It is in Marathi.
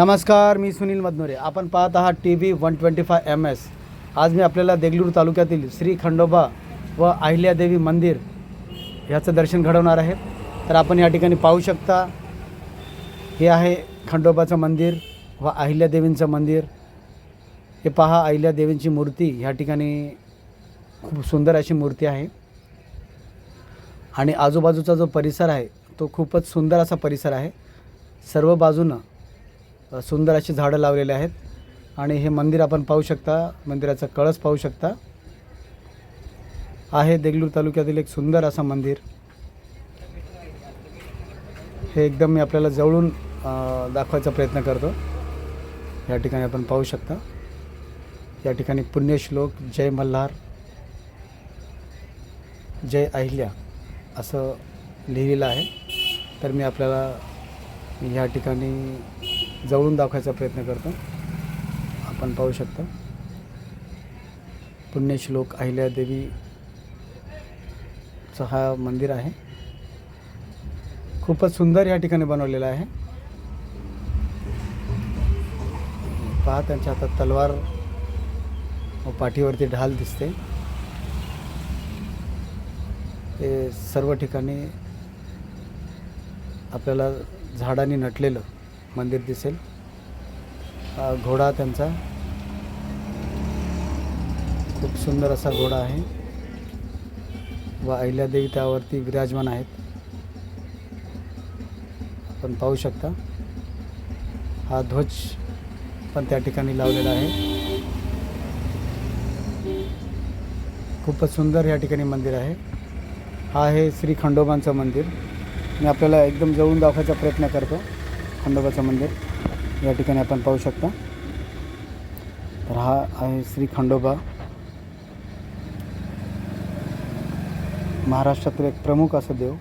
नमस्कार मी सुनील मदनोरे. आपण पाहत आहात T V one twenty five M S. आज मी आपल्याला देगलूर तालुक्यातील श्री खंडोबा व अहिल्यादेवी मंदिर ह्याचं दर्शन घडवणार आहे. तर आपण या ठिकाणी पाहू शकता हे आहे खंडोबाचं मंदिर व अहिल्यादेवींचं मंदिर. हे पहा अहिल्यादेवींची मूर्ती. ह्या ठिकाणी खूप सुंदर अशी मूर्ती आहे. आणि आजूबाजूचा जो परिसर आहे तो खूपच सुंदर असा परिसर आहे. सर्व बाजूनं सुंदर अशी झाडं लावलेली आहेत. आणि हे मंदिर आपण पाहू शकता मंदिराचा कळस पाहू शकता. आहे देगलूर तालुक्यातील एक सुंदर असं मंदिर. हे एकदम मी आपल्याला जवळून दाखवायचा प्रयत्न करतो. या ठिकाणी आपण पाहू शकता. या ठिकाणी पुण्यश्लोक जय मल्हार जय अहिल्या असं लिहिलेलं आहे. तर मी आपल्याला या ठिकाणी जवळून दाखवायचा प्रयत्न करतो. आपण पाहू शकता. पुण्यश्लोक अहिल्यादेवीचं हा मंदिर आहे. खूपच सुंदर या ठिकाणी बनवलेलं आहे. पहा त्यांच्या हातात तलवार व पाठीवरती ढाल दिसते. ते सर्व ठिकाणी आपल्याला झाडांनी नटलेलं मंदिर दिसेल. हा घोडा त्यांचा. खूप सुंदर असा घोडा आहे. व अहिल्यादेवी त्यावरती विराजमान आहेत. आपण पाहू शकता. हा ध्वज पण त्या ठिकाणी लावलेला आहे. खूपच सुंदर या ठिकाणी मंदिर आहे. हा आहे श्री खंडोबांचं मंदिर. मी आपल्याला एकदम जवळून दाखवायचा प्रयत्न करतो. खंडोबाचं मंदिर. या ठिकाणी आपण पाहू शकता. तर हा आहे श्री खंडोबा. महाराष्ट्रातील एक प्रमुख असं देव.